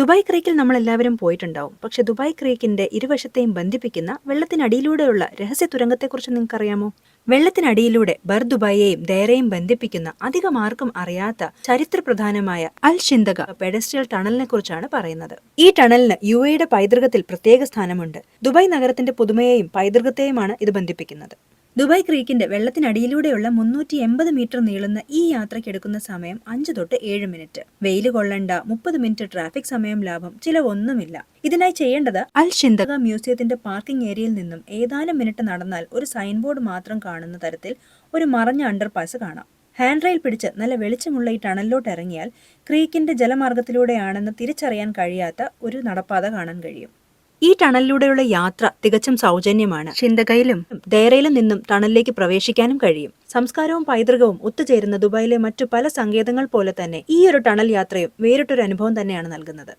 Dubai ക്രീക്കിൽ നമ്മൾ എല്ലാവരും പോയിട്ടുണ്ടാവും. പക്ഷെ ദുബായ് ക്രീക്കിന്റെ ഇരുവശത്തെയും ബന്ധിപ്പിക്കുന്ന വെള്ളത്തിനടിയിലൂടെയുള്ള രഹസ്യ തുരങ്കത്തെക്കുറിച്ച് നിങ്ങൾക്കറിയാമോ? വെള്ളത്തിനടിയിലൂടെ ബർ ദുബായെയും ദേരയും ബന്ധിപ്പിക്കുന്ന അധികം ആർക്കും അറിയാത്ത ചരിത്രപ്രധാനമായ അൽ ഷിന്തക പെഡസ്ട്രിയൽ ടണലിനെ കുറിച്ചാണ് പറയുന്നത്. ഈ ടണലിന് യു എയുടെ പൈതൃകത്തിൽ പ്രത്യേക സ്ഥാനമുണ്ട്. ദുബായ് നഗരത്തിന്റെ പുതുമയെയും പൈതൃകത്തെയുമാണ് ഇത് ബന്ധിപ്പിക്കുന്നത്. ദുബായ് ക്രീക്കിന്റെ വെള്ളത്തിനടിയിലൂടെയുള്ള മുന്നൂറ്റി എൺപത് മീറ്റർ നീളുന്ന ഈ യാത്രയ്ക്ക് എടുക്കുന്ന സമയം അഞ്ച് തൊട്ട് ഏഴ് മിനിറ്റ്. വെയിൽ കൊള്ളണ്ട മുപ്പത് മിനിറ്റ് ട്രാഫിക് സമയം ലാഭം ചിലവൊന്നുമില്ല ഇതിനായി ചെയ്യേണ്ടത് അൽ ഷിന്തക മ്യൂസിയത്തിന്റെ പാർക്കിംഗ് ഏരിയയിൽ നിന്നും ഏതാനും മിനിറ്റ് നടന്നാൽ ഒരു സൈൻ ബോർഡ് മാത്രം കാണുന്ന തരത്തിൽ ഒരു മറഞ്ഞ അണ്ടർപാസ് കാണാം. ഹാൻഡ് റെയിൽ പിടിച്ച് നല്ല വെളിച്ചമുള്ള ഈ ടണലിലോട്ട് ഇറങ്ങിയാൽ ക്രീക്കിന്റെ ജലമാർഗത്തിലൂടെയാണെന്ന് തിരിച്ചറിയാൻ കഴിയാത്ത ഒരു നടപ്പാത കാണാൻ കഴിയും. ഈ ടണലിലൂടെയുള്ള യാത്ര തികച്ചും സൗജന്യമാണ്. ഷിന്തകയിലും ദേരയിലും നിന്നും ടണലിലേക്ക് പ്രവേശിക്കാനും കഴിയും. സംസ്കാരവും പൈതൃകവും ഒത്തുചേരുന്ന ദുബായിലെ മറ്റു പല സങ്കേതങ്ങൾ പോലെ തന്നെ ഈ ഒരു ടണൽ യാത്രയും വേറിട്ടൊരു അനുഭവം തന്നെയാണ് നൽകുന്നത്.